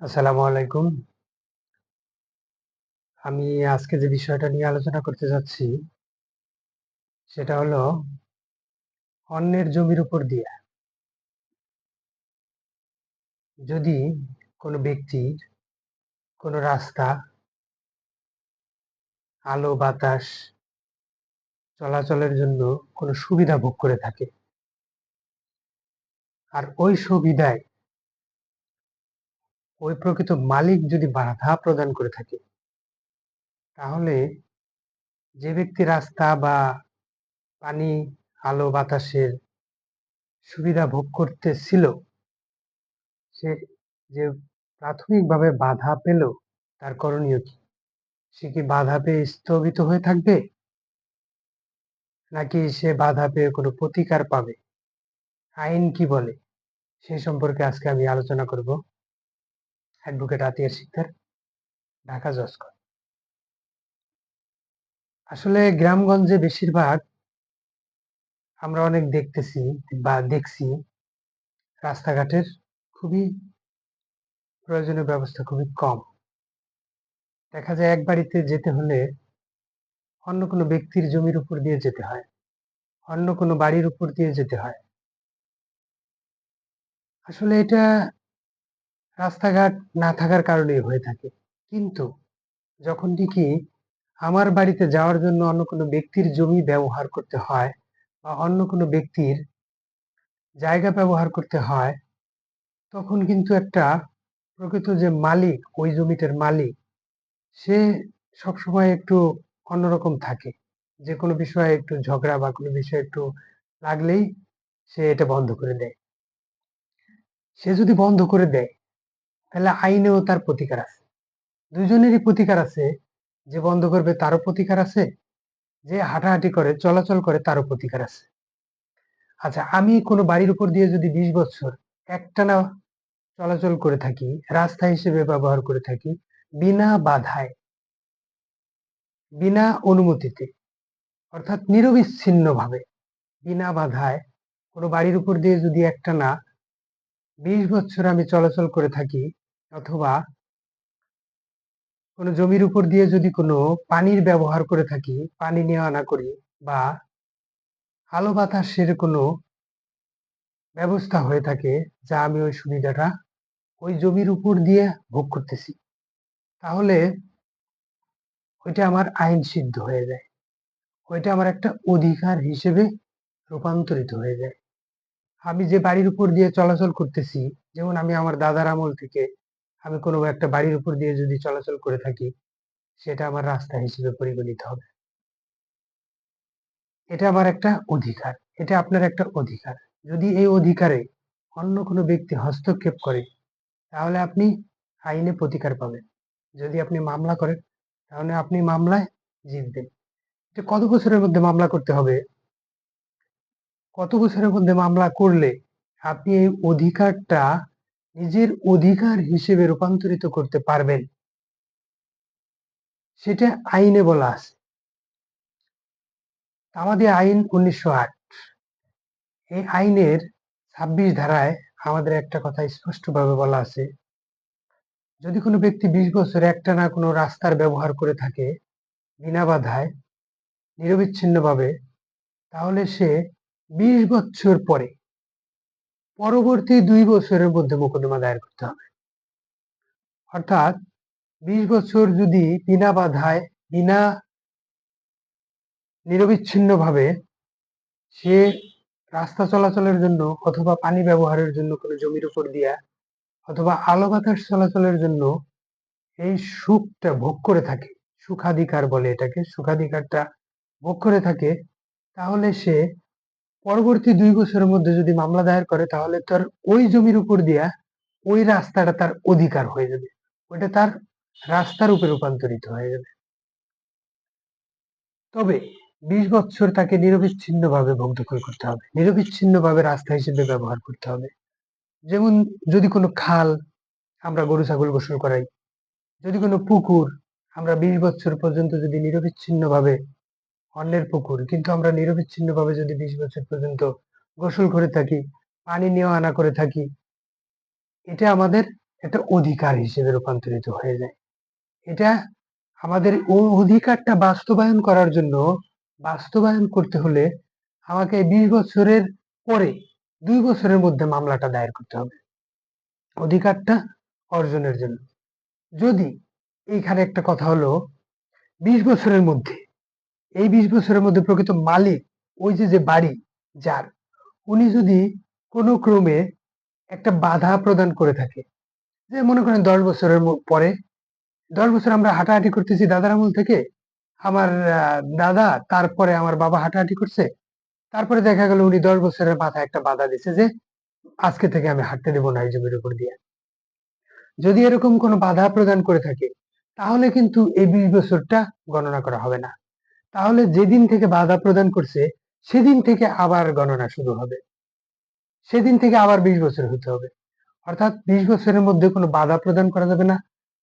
আসসালামু আলাইকুম। আমি আজকে যে বিষয়টা নিয়ে আলোচনা করতে যাচ্ছি, সেটা হলো অন্যের জমির উপর দিয়ে যদি কোনো ব্যক্তির কোনো রাস্তা, আলো, বাতাস, চলাচলের জন্য কোনো সুবিধা ভোগ করে থাকে, আর ওই সুবিধায় ওই প্রকৃত মালিক যদি বাধা প্রদান করে থাকে, তাহলে যে ব্যক্তি রাস্তা বা পানি, আলো, বাতাসের সুবিধা ভোগ করতেছিল, সে যে প্রাথমিকভাবে বাধা পেল, তার করণীয় কি? সে কি বাধা পেয়ে স্থগিত হয়ে থাকবে? নাকি সে বাধা পেয়ে কোনো প্রতিকার পাবে? আইন কি বলে? সেই সম্পর্কে আজকে আমি আলোচনা করব। অ্যাডভোকেট আতিয়ার শিকদার, ঢাকা জসকর আসলে গ্রামগঞ্জে বেশিরভাগ আমরা অনেক দেখতেছি বা দেখছি, রাস্তাঘাটের খুবই প্রয়োজনীয় ব্যবস্থা খুবই কম। দেখা যায় এক বাড়িতে যেতে হলে অন্য কোনো ব্যক্তির জমির উপর দিয়ে যেতে হয়, অন্য কোনো বাড়ির উপর দিয়ে যেতে হয়। আসলে এটা রাস্তাঘাট না থাকার কারণেই হয়ে থাকে। কিন্তু যখন দেখি আমার বাড়িতে যাওয়ার জন্য অন্য কোনো ব্যক্তির জমি ব্যবহার করতে হয় বা অন্য কোনো ব্যক্তির জায়গা ব্যবহার করতে হয়, তখন কিন্তু একটা প্রকৃত যে মালিক, ওই জমিটার মালিক, সে সবসময় একটু অন্যরকম থাকে। যে কোনো বিষয়ে একটু ঝগড়া বা কোনো বিষয়ে একটু লাগলেই সে এটা বন্ধ করে দেয়। সে যদি বন্ধ করে দেয় তাহলে আইনেও তার প্রতিকার আছে। দুজনেরই প্রতিকার আছে, যে বন্ধ করবে তারও প্রতিকার আছে, যে হাঁটাহাঁটি করে, চলাচল করে তারও প্রতিকার আছে। আচ্ছা আমি কোনো বাড়ির উপর দিয়ে যদি বিশ বছর একটানা চলাচল করে থাকি, রাস্তা হিসেবে ব্যবহার করে থাকি, বিনা বাধায়, বিনা অনুমতিতে, অর্থাৎ নিরবিচ্ছিন্ন ভাবে বিনা বাধায় কোনো বাড়ির উপর দিয়ে যদি একটা না বিশ বছর আমি চলাচল করে থাকি অথবা কোনো জমির উপর দিয়ে যদি কোনো পানির ব্যবহার করে থাকি, পানি নেওয়া না করি বা আলো বাতাসের কোনো ব্যবস্থা হয়ে থাকে, যা আমি ওই সুবিধাটা ওই জমির উপর দিয়ে ভোগ করতেছি, তাহলে ওইটা আমার আইন সিদ্ধ হয়ে যায়। ওইটা আমার একটা অধিকার হিসেবে রূপান্তরিত হয়ে যায়। আমি যে বাড়ির উপর দিয়ে চলাচল করতেছি, যেমন আমি আমার দাদার আমল থেকে আমি কোনো একটা বাড়ির উপর দিয়ে যদি চলাচল করে থাকি, সেটা আমার রাস্তা হিসেবে পরিগণিত হবে। এটা আমার একটা অধিকার, এটা আপনার একটা অধিকার। যদি এই অধিকারে অন্য কোনো ব্যক্তি হস্তক্ষেপ করে, তাহলে আপনি আইনে প্রতিকার পাবেন। যদি আপনি মামলা করেন, তাহলে আপনি মামলায় জিতবেন। এটা কত বছরের মধ্যে মামলা করতে হবে? কত বছরের মধ্যে মামলা করলে আপনি এই অধিকারটা নিজের অধিকার হিসেবে রূপান্তরিত করতে পারবেন। সেটা আইনে বলা আছে। আমাদের আইন উনিশশো আট। এই আইনের ছাব্বিশ ধারায় আমাদের একটা কথা স্পষ্টভাবে বলা আছে। যদি কোনো ব্যক্তি বিশ বছর একটা না কোনো রাস্তার ব্যবহার করে থাকে বিনা বাধায় নিরবিচ্ছিন্নভাবে, তাহলে সে বিশ বছর পরে পরবর্তী দুই বছরের মধ্যে মোকদ্দমা দায়ের করতে হবে। অর্থাৎ বিশ বছর যদি বিনা বাধায়, বিনা নিরবিচ্ছিন্নভাবে সে রাস্তা চলাচলের জন্য অথবা পানি ব্যবহারের জন্য কোনো জমির উপর দিয়া অথবা আলো বাতাস চলাচলের জন্য এই সুখটা ভোগ করে থাকে, সুখাধিকার বলে এটাকে, সুখাধিকারটা ভোগ করে থাকে, তাহলে সে পরবর্তী দুই বছরের মধ্যে যদি মামলা দায়ের করে, তাহলে তার ওই জমির উপর দিয়া ওই রাস্তাটা তার অধিকার হয়ে যাবে। ওইটা তার রাস্তার উপরে রূপান্তরিত হয়ে যাবে। তবে বিশ বছর তাকে নিরবিচ্ছিন্ন ভাবে দখল করতে হবে। নিরবিচ্ছিন্ন ভাবে রাস্তা হিসেবে ব্যবহার করতে হবে। যেমন যদি কোনো খাল আমরা গরু, ছাগল গোসল করাই, যদি কোনো পুকুর আমরা বিশ বছর পর্যন্ত যদি নিরবিচ্ছিন্ন ভাবে অন্যের পুকুর। কিন্তু আমরা নিরবিচ্ছিন্ন ভাবে যদি বিশ বছর পর্যন্ত গোসল করে থাকি, পানি নেওয়া আনা করে থাকি, এটা আমাদের একটা অধিকার হিসেবে রূপান্তরিত হয়ে যায়। এটা আমাদের অধিকারটা বাস্তবায়ন করার জন্য বাস্তবায়ন করতে হলে আমাকে বিশ বছরের পরে, দুই বছরের মধ্যে মামলাটা দায়ের করতে হবে। অধিকারটা অর্জনের জন্য। যদি এইখানে একটা কথা হলো, বিশ বছরের মধ্যে এই বিশ বছরের মধ্যে প্রকৃত মালিক ওই যে যে বাড়ি, যার, উনি যদি কোনো ক্রমে একটা বাধা প্রদান করে থাকে, যে মনে করেন দশ বছরের পরে, দশ বছর আমরা হাঁটাহাঁটি করতেছি দাদার আমল থেকে, আমার দাদা তারপরে আমার বাবা হাঁটাহাঁটি করছে, তারপরে দেখা গেল উনি দশ বছরের মাথায় একটা বাধা দিছে যে, আজকে থেকে আমি হাঁটতে দেবো না এই জমির উপর দিয়ে। যদি এরকম কোনো বাধা প্রদান করে থাকে, তাহলে কিন্তু এই বিশ বছরটা গণনা করা হবে না। তাহলে যেদিন থেকে বাধা প্রদান করছে, সেদিন থেকে আবার গণনা শুরু হবে। সেদিন থেকে আবার বিশ বছর হতে হবে। অর্থাৎ বিশ বছরের মধ্যে কোনো বাধা প্রদান করা যাবে না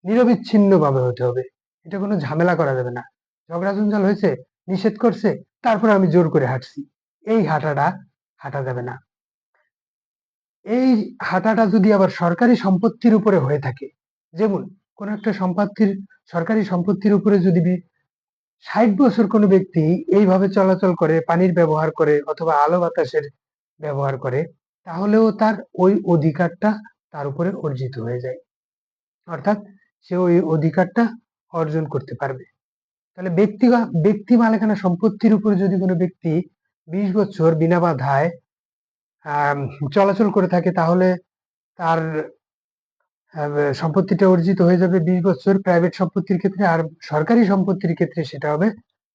নিরবিচ্ছিন্ন ভাবে হতে হবে। এটা কোনো ঝামেলা করা যাবে না। ঝগড়া জঞ্জাল হয়েছে, নিষেধ করছে, তারপর আমি জোর করে হাঁটছি। এই হাঁটাটা হাঁটা যাবে না। এই হাঁটাটা যদি আবার সরকারি সম্পত্তির উপরে হয়ে থাকে, যেমন কোন একটা সম্পত্তির, সরকারি সম্পত্তির উপরে যদি ষাট বছর কোনো ব্যক্তি এইভাবে চলাচল করে, পানির ব্যবহার করে অথবা আলো বাতাসের ব্যবহার করে, তাহলেও তার ওই অধিকারটা তার উপরে অর্জিত হয়ে যায়। অর্থাৎ সে ওই অধিকারটা অর্জন করতে পারবে। তাহলে ব্যক্তি ব্যক্তি মালিকানা সম্পত্তির উপরে যদি কোনো ব্যক্তি বিশ বছর বিনা বাধায় চলাচল করে থাকে, তাহলে তার সম্পত্তিটা অর্জিত হয়ে যাবে বিশ বছর প্রাইভেট সম্পত্তির ক্ষেত্রে আর সরকারি সম্পত্তির ক্ষেত্রে সেটা হবে